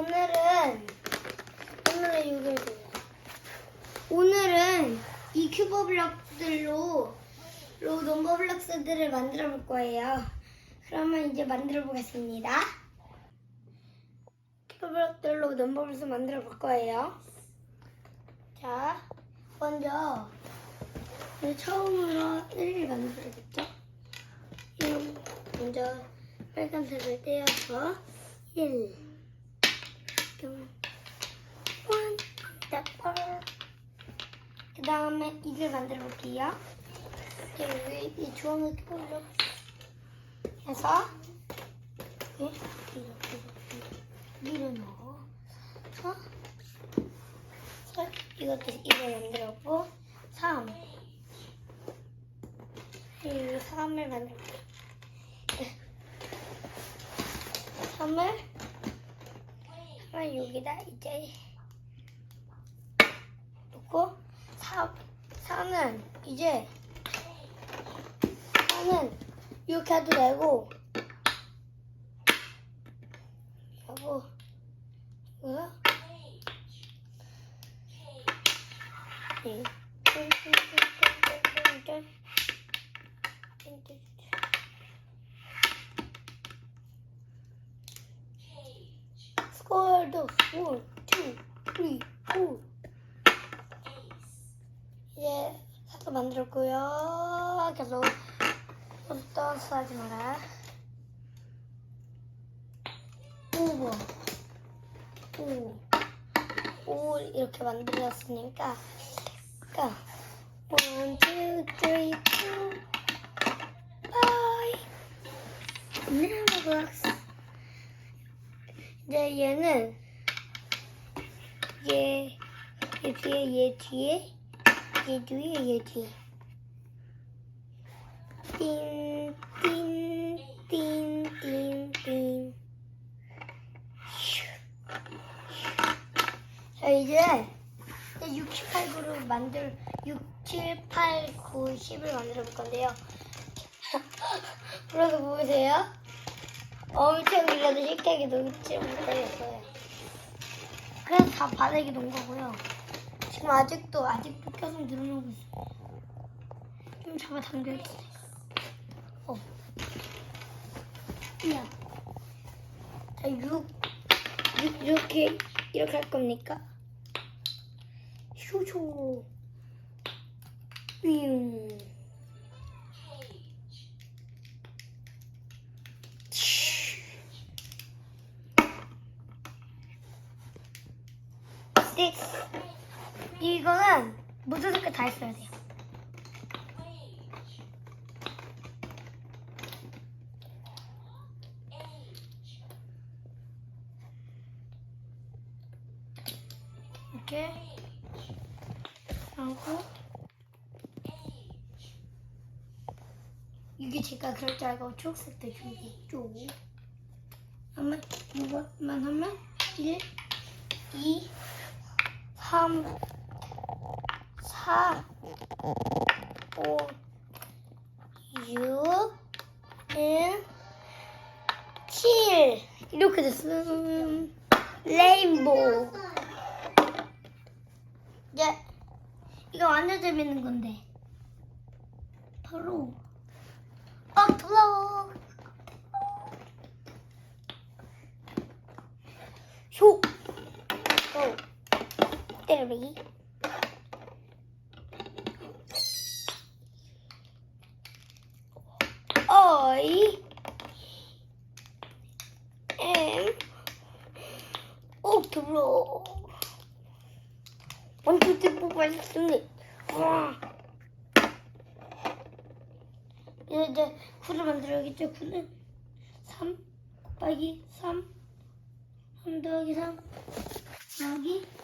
오늘은 오늘은 이걸 줘요. 오늘은 이 큐브 블럭들로 로 넘버 블럭스들을 만들어 볼 거예요. 그러면 이제 만들어 보겠습니다. 큐브 블럭들로 넘버 블럭스 만들어 볼 거예요. 자, 먼저 처음으로 1을 만들어야겠죠? 음, 먼저 빨간색을 떼어서 1 1 그 다음에 이걸 만들어 볼게요. 여기 이 주황을 켜려 해서 이렇게 이렇게 넣어서 서 이것도 이걸 만들었고 3 그리고 3을 만들게요. 3을 3을 여기다 이제 놓고 4, 4는 이제 4는 이렇게 해도 되고 하고 이거 네. 스코 어도 1, 2, 3, 4 이제 사도 만들었고요. 계속 떠서 하지 마라. 오, 오, 오 이렇게 만들었으니까, 그러니까 one, two, three, four, five. Never works. 이제 얘는 얘, 얘 뒤에 얘 뒤에. 얘 뒤에 얘 뒤에 띵띵띵띵띵 자 이제 6, 7, 8, 9를 만들 6, 7, 8, 9, 10을 만들어 볼 건데요 그래서 보이세요? 엄청 밀려도 식탁에 놓지 못하겠어요 그래서 다 바닥에 놓은 거고요 지금 아직도 아직도 계속 늘어나고 있어. 좀 잡아 당겨주세요. 어. 야. 자, 6, 6 이렇게 이렇게 할 겁니까? 휴쇼. 윙. Six. 이거는 모든 색깔 다 했어야 돼요. 이렇게 하고 이게 제가 그럴 줄 알고 초록색도 준비했죠. 한번 이것만 하면 1, 2, 3, 4, 5, 6, 1, 7 이렇게 됐음. 레인보우. 이제 이거 완전 재밌는 건데 바로 어플로 쇼. 오. 때리기. I am Octobro. One, two, three, four, five, six, seven, eight. 와. 이제 9를 만들어야겠죠. 9는 3 곱하기 3 3 더하기 3 더하기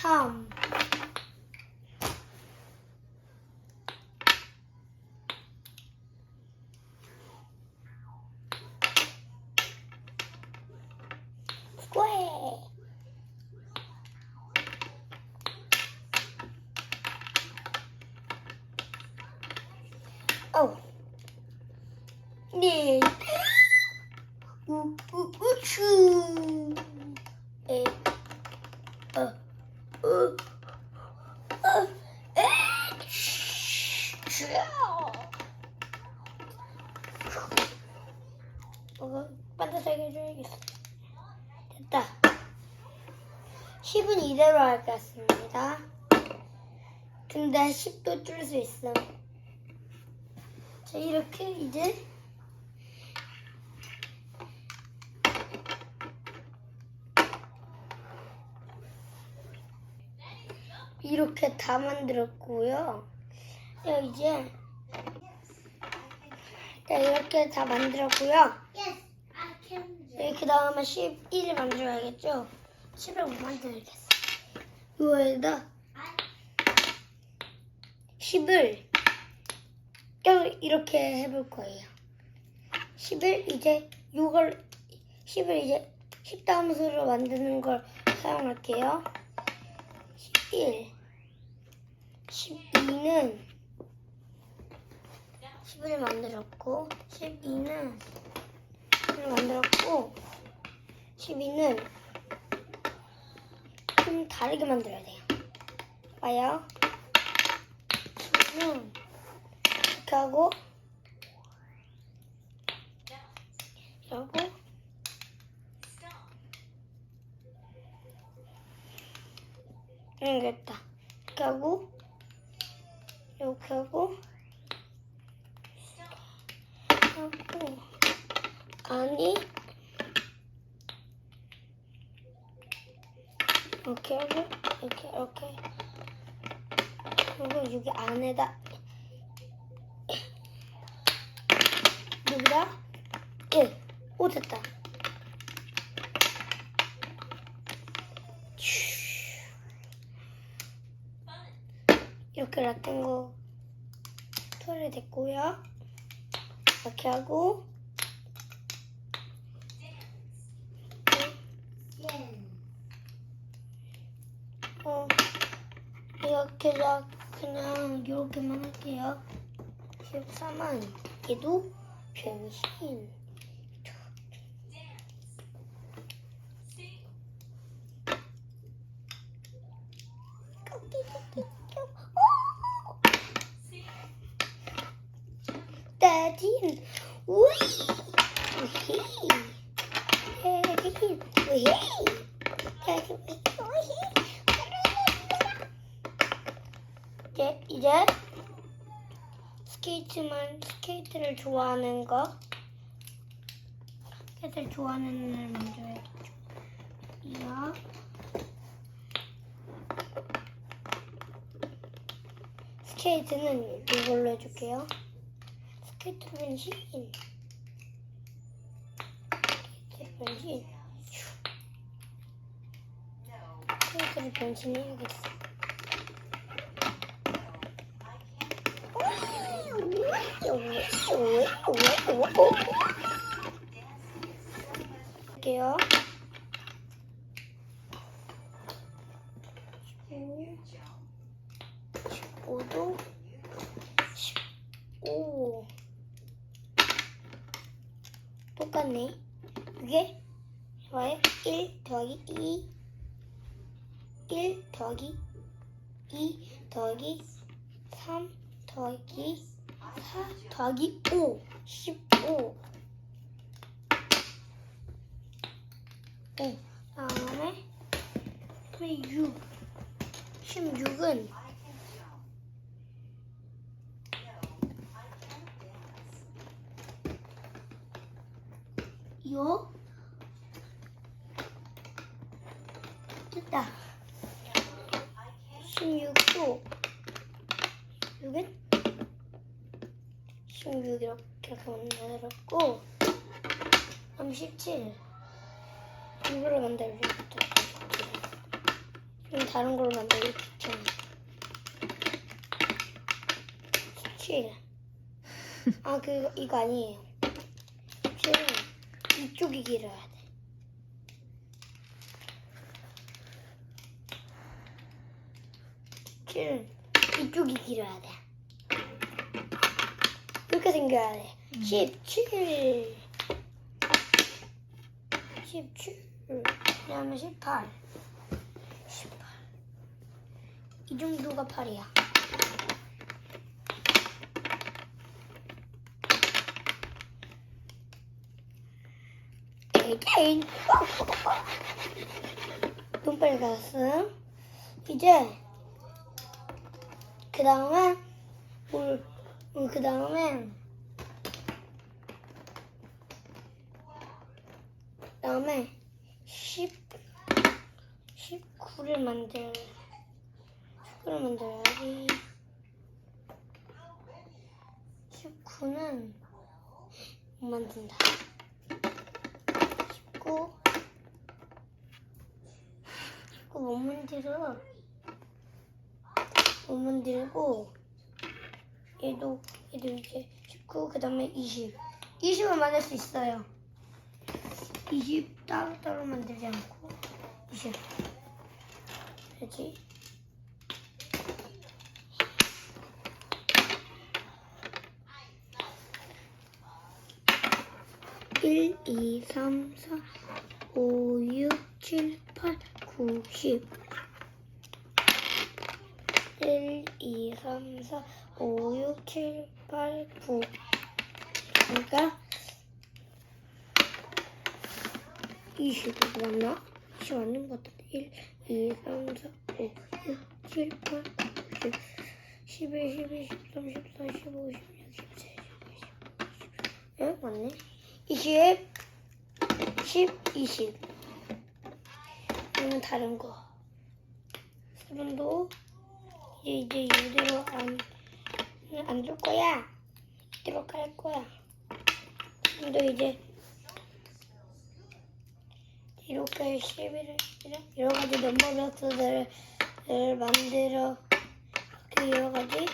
3 square 어. 네. 우, 우, 우추. 에, 어, 어, 어, 에, 슈, 어, 반듯하게 해줘야겠어. 됐다. 10은 이대로 하겠습니다. 근데 10도 줄 수 있어. 자, 이렇게 이제 이렇게 다 만들었고요. 자, 이제 자, 이렇게 다 만들었고요. Do. 이렇게 다음에 11을 만들어야겠죠? 10을 못 만들겠어. 이거에다 10을 이렇게 해볼 거예요. 10을 이제 이걸 10을 이제 10 다음수로 만드는 걸 사용할게요. 11 12는 10을 만들었고 12는 10을 만들었고 12는 좀 다르게 만들어야 돼요. 봐요. 12는 이렇게 하고 이러고 응 됐다. 이렇게 하고 이렇게 하고 하고 아니 이렇게 하고 이렇게 이렇게 그리고 여기 안에다 여기다 1. 오 됐다. 이렇게 라틴거 털이 됐고요. 이렇게 하고. 어 이렇게 다 그냥 이렇게만 할게요. 14만 얘도 변신. 따진 우이 우히 따진 우히 따진 우히 이제 이제 스케이트만 스케이트를 좋아하는 거. 스케이트를 좋아하는 애를 만들어야겠죠. 이거. 스케이트는 이걸로 해줄게요. 스케이트 변신 스케이트 변신 스케이트를 변신해야겠어. 할게요. 15도 15 똑같네. 이게 봐요. 1 더하기 2 1 더하기 2 더하기 3 더하기 4 더하기 5 15 네. 다음에 그다음에 6 16은 요. 됐다. 16도. 6은 16 이렇게 만들었고 그럼 17 이거를 만들어야겠다. 좀 다른 걸로 만들기 귀찮아 17 아, 그, 이거 아니에요. 17은 이쪽이 길어야 돼. 칠은 이쪽이 길어야 돼. 이렇게 생겨야 돼. 17. 17, 그 다음에 18, 18. 이 정도가 8이야. 에게인 너무 빨리 갔어. 이제 그 다음에 그 다음에 다음에 10 19를 만들 19를 만들어야지. 19는 못 만든다 19 19못 만들어 못 만들고 얘도 얘도 이제 19 그다음에 20 20을 만들 수 있어요. 20 따로따로 만들지 않고. 20 그렇지? 일, 이, 삼, 사, 오, 육, 칠, 팔, 구, 십. 1, 2, 3, 4, 5, 6, 7, 8, 9. 그러니까 20이 맞나? 20 맞는 것 같은데 1, 2, 3, 4, 5, 6, 7, 8, 9, 10 11, 12, 13, 14, 15, 16, 17, 18, 19, 20 에? 맞네 20 10, 20 이거는 다른 거 수분도 이제 이제 이대로 안 안 줄 거야. 이대로 깔 거야. 근데 이제 이렇게 시비를 여러 가지 넘버 벽스들을 만들어 이렇게 여러 가지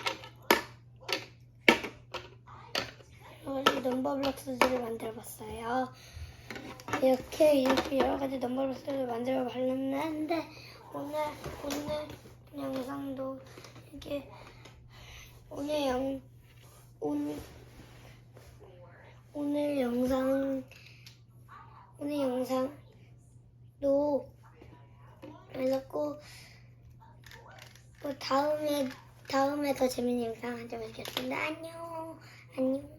여러 가지 넘버 블록스들을 만들어 봤어요. 이렇게 이렇게 여러 가지 넘버 블록스를 만들어 봤는데 오늘 오늘 영상도 이게 오늘 영 오늘 오늘 영상 오늘 영상도 그래갖고 뭐 다음에 다음에 더 재밌는 영상 가져오겠습니다. 안녕 안녕.